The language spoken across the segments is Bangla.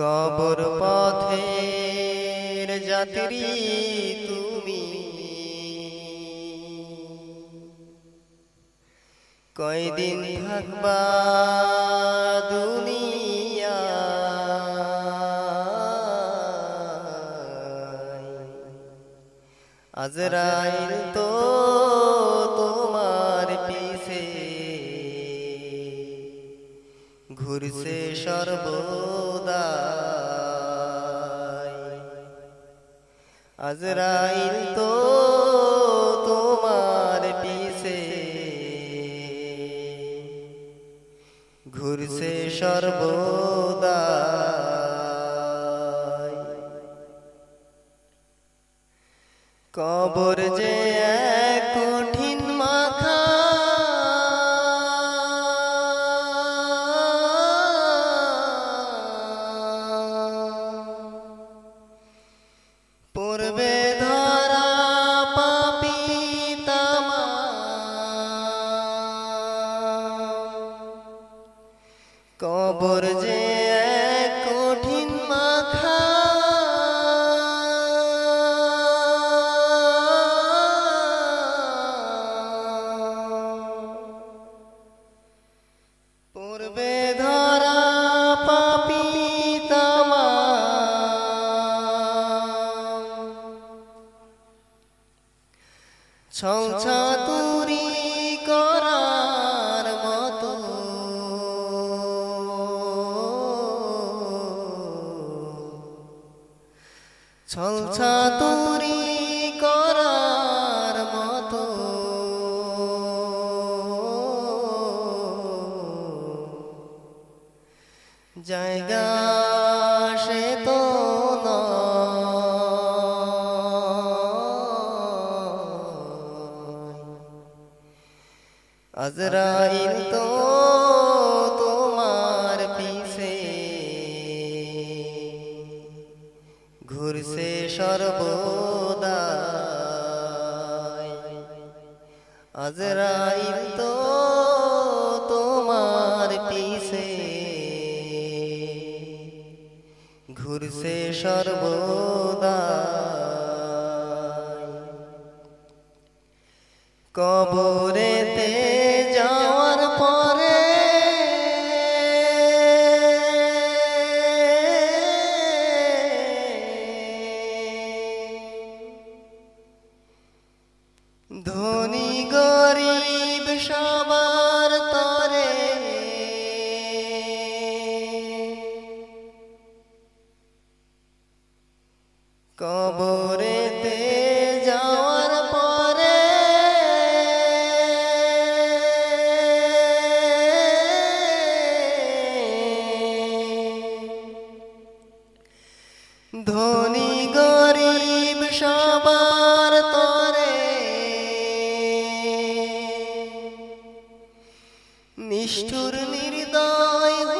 কবর পথের যাত্রী তুমি। কয়দিন থাকবা দুনিয়া? আজরাইল তো তোমার পিছে। ঘুরছে আজরাইল তো তোমার পিছে। ঘুরছে সর্বদা কবর যে কবর যে কঠিন মাখা পূর্বে ধরা পাপি তামা। ছৌছা ছৌছা তুরি করার মতো। জায়গা সে তো আজরাইল তো ঘুরছে সর্বদা আজরাইল তো তোমার পিছে। ঘুরছে সর্বদা কবরেতে কবরেতে যাওয়ার পরে ধনী গরিব সবার তরে নিষ্ঠুর নির্দয়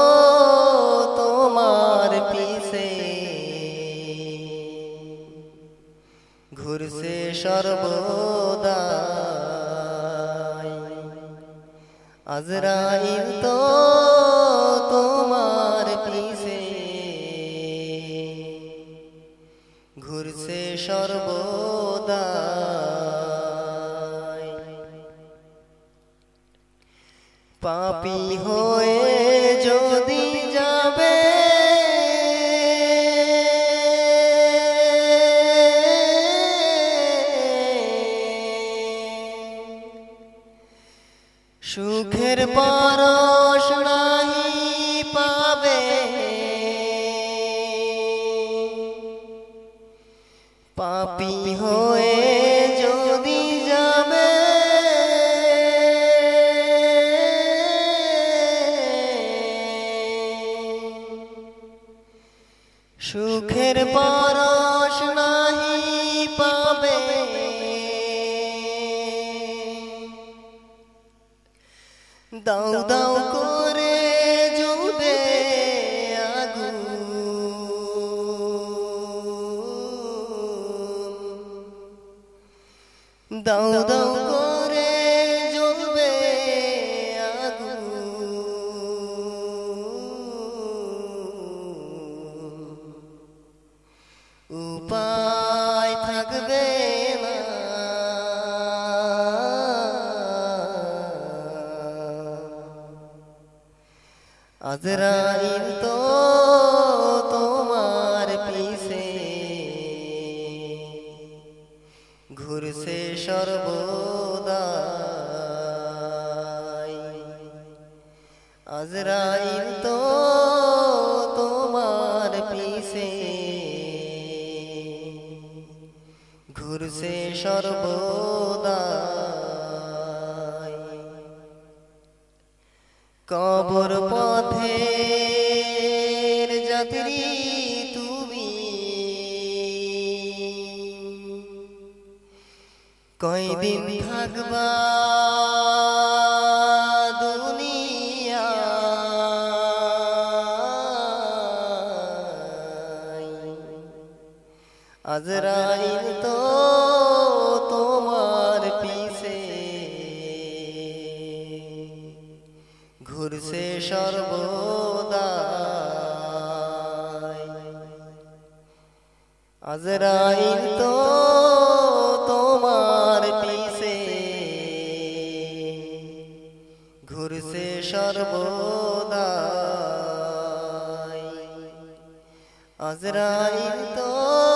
ঘুরছে সর্বদা আজরাইল তো তোমার পিছে। ঘুরছে সর্বদা পাপি হয়ে পরশ নাহি পাবে। পাপি হয়ে যদি যাবে সুখের পরশ নাহি পাবে। dão, dão, আজরাইল তো তোমার পিছে। ঘুরছে সর্বদা আজরাইল তো কয়দিন থাকবা দুনিয়া? আজরাইল তো তোমার পিছে। ঘুরছে সর্বদা আজরাইল তো আজরাইল তো